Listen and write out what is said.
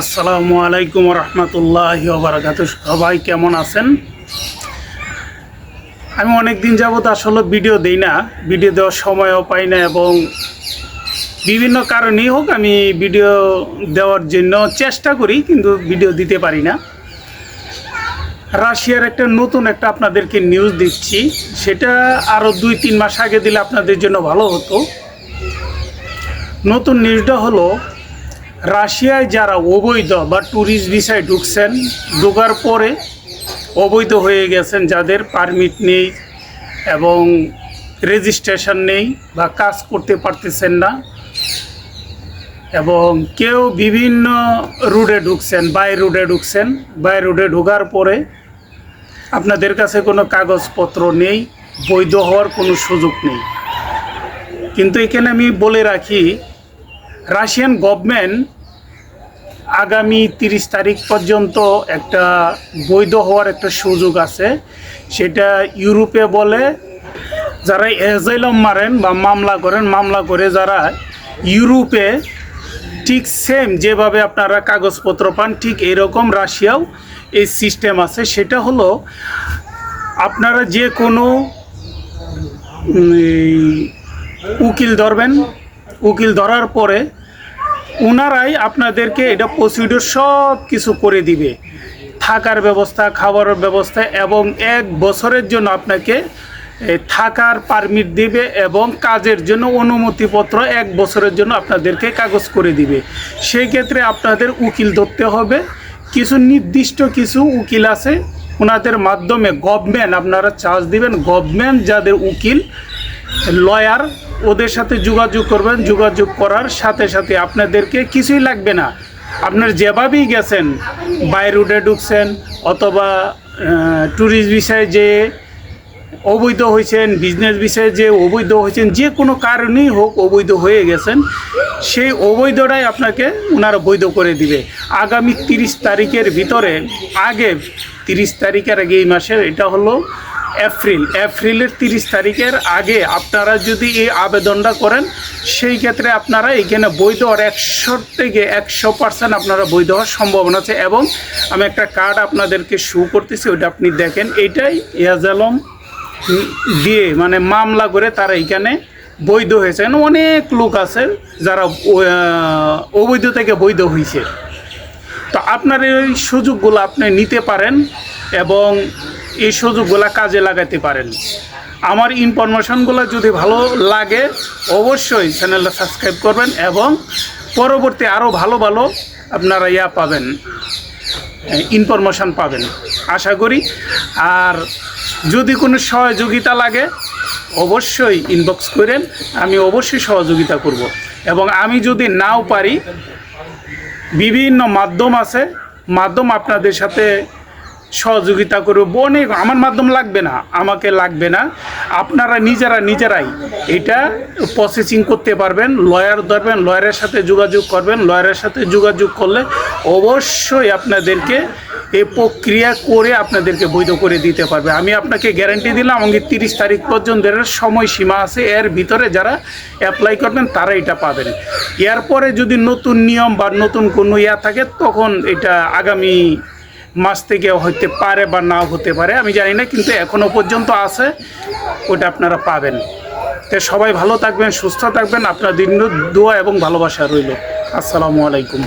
আসসালামু আলাইকুম রহমতুল্লাহ বারাকাত সবাই কেমন আছেন? আমি অনেক দিন যাবত আসলে ভিডিও দিই না। ভিডিও দেওয়ার সময়ও পাই না এবং বিভিন্ন কারণেই হোক আমি ভিডিও দেওয়ার জন্য চেষ্টা করি, কিন্তু ভিডিও দিতে পারি না। রাশিয়ার একটা নতুন একটা আপনাদেরকে নিউজ দিচ্ছি। সেটা আরও দুই, তিন মাস আগে দিলে আপনাদের জন্য ভালো হতো। নতুন নিউজটা হলো রাশিয়ায় যারা অবৈধ বা ট্যুরিস্ট ভিসায় ঢুকছেন, ঢোকার পরে অবৈধ হয়ে গেছেন যাদের পারমিট নেই এবং রেজিস্ট্রেশন নেই বা কাজ করতে পারতেছেন না এবং কেউ বিভিন্ন রুটে ঢুকছেন বাই রুটে ঢুকছেন বাই রুটে ঢোকার পরে আপনাদের কাছে কোনো কাগজপত্র নেই, বৈধ হওয়ার কোনো সুযোগ নেই। কিন্তু এখানে আমি বলে রাখি রাশিয়ান গভর্নমেন্ট আগামী তিরিশ তারিখ পর্যন্ত একটা বৈধ হওয়ার একটা সুযোগ আছে। সেটা ইউরোপে বলে যারা এজাইলম মারেন বা মামলা করেন, মামলা করে যারা ইউরোপে ঠিক সেম যেভাবে আপনারা কাগজপত্র পান, ঠিক এরকম রাশিয়াও এই সিস্টেম আছে। সেটা হলো আপনারা যে কোনো উকিল ধরবেন, উকিল ধরার পরে ওনারাই আপনাদেরকে এটা প্রসিডিওর সব কিছু করে দিবে। থাকার ব্যবস্থা, খাবারের ব্যবস্থা এবং এক বছরের জন্য আপনাকে থাকার পারমিট দিবে এবং কাজের জন্য অনুমতিপত্র এক বছরের জন্য আপনাদেরকে কাগজ করে দিবে। সেই ক্ষেত্রে আপনাদের উকিল ধরতে হবে। কিছু নির্দিষ্ট কিছু উকিল আছে ওনাদের মাধ্যমে গভর্নমেন্ট আপনারা চার্জ দিবেন গভর্নমেন্ট যাদের উকিল লয়ার ওদের সাথে যোগাযোগ করবেন, যোগাযোগ করার সাথে সাথে আপনাদেরকে কিছুই লাগবে না। আপনার যেভাবেই গেছেন, বাই রুটে ঢুকছেন, অথবা ট্যুরিস্ট বিষয়ে যে অবৈধ হয়েছেন বিজনেস বিষয়ে যে অবৈধ হয়েছেন, যে কোনো কারণেই হোক অবৈধ হয়ে গেছেন, সেই অবৈধটাই আপনাকে ওনারা বৈধ করে দিবে। আগামী তিরিশ তারিখের ভিতরে, আগে, তিরিশ তারিখের আগে এই মাসের, এটা হলো এপ্রিল, এপ্রিলের তিরিশ তারিখের আগে আপনারা যদি এই আবেদনটা করেন, সেই ক্ষেত্রে আপনারা এখানে বৈধ হওয়ার একশো থেকে একশো পার্সেন্ট আপনারা বৈধ হওয়ার সম্ভাবনা আছে। এবং আমি একটা কার্ড আপনাদেরকে শু করতেছি, ওইটা আপনি দেখেন। এটাই ইয়াজালম দিয়ে মানে মামলা করে তারা এখানে বৈধ হয়েছে। এখানে অনেক লোক আছে যারা অবৈধ থেকে বৈধ হয়েছে। তো আপনার এই সুযোগগুলো আপনি নিতে পারেন এবং এই সুযোগগুলো কাজে লাগাতে পারেন। আমার ইনফরমেশনগুলো যদি ভালো লাগে, অবশ্যই চ্যানেলটা সাবস্ক্রাইব করবেন এবং পরবর্তী আরও ভালো ভালো আপনারা ইয়া পাবেন, ইনফরমেশন পাবেন। আশা করি। আর যদি কোনো সহযোগিতা লাগে, অবশ্যই ইনবক্স করেন, আমি অবশ্যই সহযোগিতা করব। এবং আমি যদি নাও পারি, বিভিন্ন মাধ্যম আছে, মাধ্যম আপনাদের সাথে সহযোগিতা করব। অনেক আমার মাধ্যম লাগবে না, আমাকে লাগবে না। আপনারা নিজেরা নিজেরাই এটা প্রসেসিং করতে পারবেন লয়ার ধরবেন লয়ারের সাথে যোগাযোগ করবেন লয়ারের সাথে যোগাযোগ করলে অবশ্যই আপনাদেরকে এই প্রক্রিয়া করে আপনাদেরকে বৈধ করে দিতে পারবে। আমি আপনাকে গ্যারান্টি দিলাম আমাকে তিরিশ তারিখ পর্যন্ত এর সময়সীমা আছে, এর ভিতরে যারা অ্যাপ্লাই করবেন, তারা এটা পাবেন। এরপরে যদি নতুন নিয়ম বা নতুন কোনো ইয়া থাকে, তখন এটা আগামী মাস থেকে হতে পারে বা নাও হতে পারে, আমি জানি না, কিন্তু এখনও পর্যন্ত আছে, ওটা আপনারা পাবেন। তো সবাই ভালো থাকবেন, সুস্থ থাকবেন, আপনার দিন দোয়া এবং ভালোবাসা রইল। আসসালামু আলাইকুম।